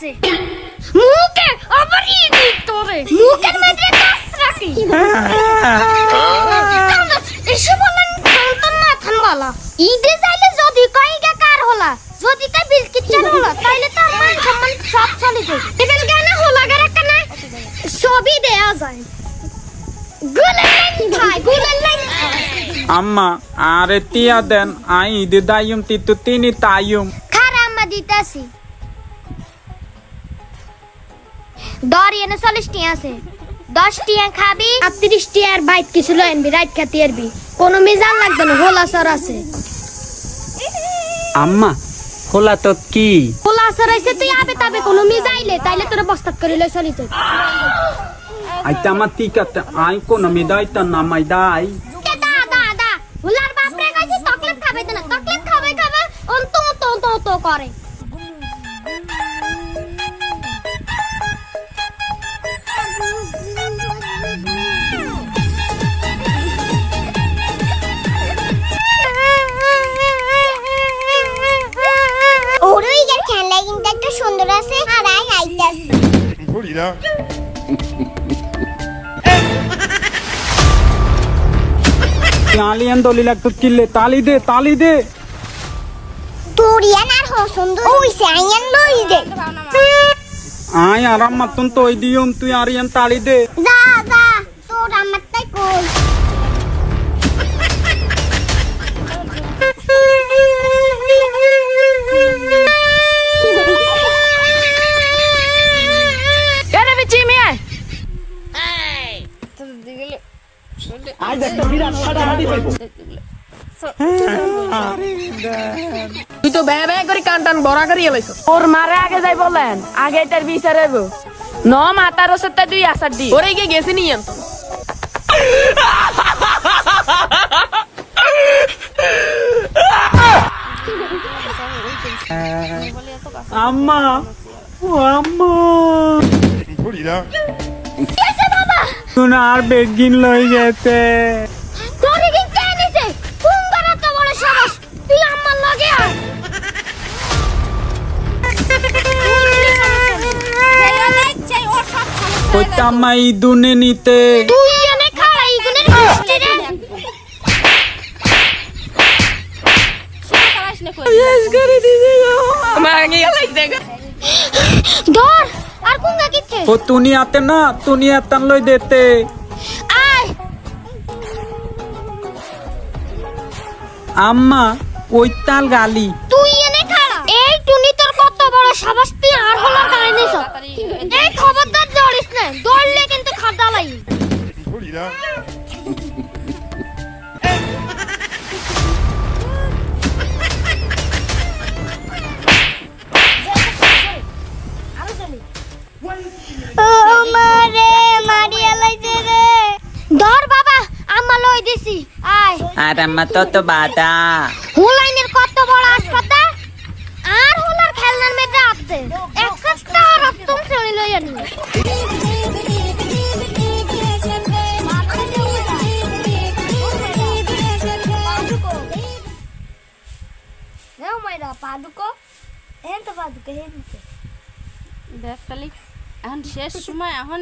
আছে। মুখে আবার তোরে মুখের মধ্যে কাজ রাখি এসে বলেন সন্তান না থানবালা। ঈদে যাইলে যদি কইগা কার হলা? যদি কই বিলকিট চান হলা তাইলে তো মান সম্মান সব চলে যায়। এবেল গানা হলা গারা কানা সবই দেয়া যায়। আম্মা আরে তিয়া দেন আই ঈদে দাইম তিতু তিনি তাইম খারা আম্মা দিতাছি দর এনে চল্লিশ টিয়া আছে। দশ টিয়া খাবি। আর তিরিশ টিয়ার বাইক কিছু লইনবি রাইট খাতি আরবি। কোনো মিজান লাগবে না হোলা সর আছে। আম্মা খোলা তো কি? হোলা সর আছে তুই আবে তাবে কোনো মিজাইলে তাইলে তোর বস্তাত করে লই চলি যাই আইতা আমার তিকাতে আই কোন মিদাইতা না মাইদাই। দা দা দা হোলার বাপরে কইছি চকলেট খাবে না চকলেট খাবে খাবে অন তো তো তো তো করে। আছে আর আই আইতাছে Florida. আলিয়ান দলি লাগতো কিল্লে তালি দে তালি দে তোরিয়ান আর হসুন্দর ওইসে আইয়ান লই দে আই আরাম মাতুন তো ওই দিয়ম তুই আরিয়ান তালি দে যা যা তোর আমার তুই তো ব্যয় ব্যয় করে কান টান বড়া করি এলাইছ ওর মারে আগে যাই বলেন আগে তার বিচার হইব। ন মাতার ওসতে তুই আসার দি। ওরে গিয়ে গেছি নি আম্মা ও আম্মা। আর বেগিন লই গেছে। তোরে কি কে নিছে কুঙ্গার এত বড় সাহস? তুই আমার লগে আয়। কইতা আম্মা এই দুনে নিতে। তুই এনে মিষ্টি রে। মাগে এলাইছে ধর। আর কুঙ্গা কিচ্ছে ও তুনি আতে না তুনি আতান লই দেতে। আয়। আম্মা ওই তাল গালি। তুই এনে খাড়া এই টুনি তোর কত বড় তুই আর হলো গায়ে নিছ এই খবরদার দৌড়িস না। দৌড়লে কিন্তু খাদা লাগি মারে মারিয়া লাইছে রে। ধর বাবা আম্মা লই দিছি আয়। আর আম্মা তো তো বাদা। হুলাইনের কত বড় হাসপাতাল? আর হুলার খেলনার মেয়েটা আছে। এক সপ্তাহ রক্তম শ্রেণি লই আনি নেও মাইরা পাদুকো। হেন তো পাদুকো হেন দেখ তালি এখন শেষ সময় এখন